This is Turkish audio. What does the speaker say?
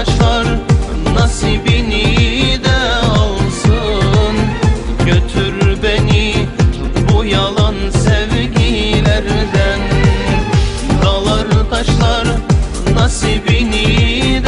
başlar nasibini de alsın. Götür beni bu yalan sevgilerden. Dağlar taşlar nasibini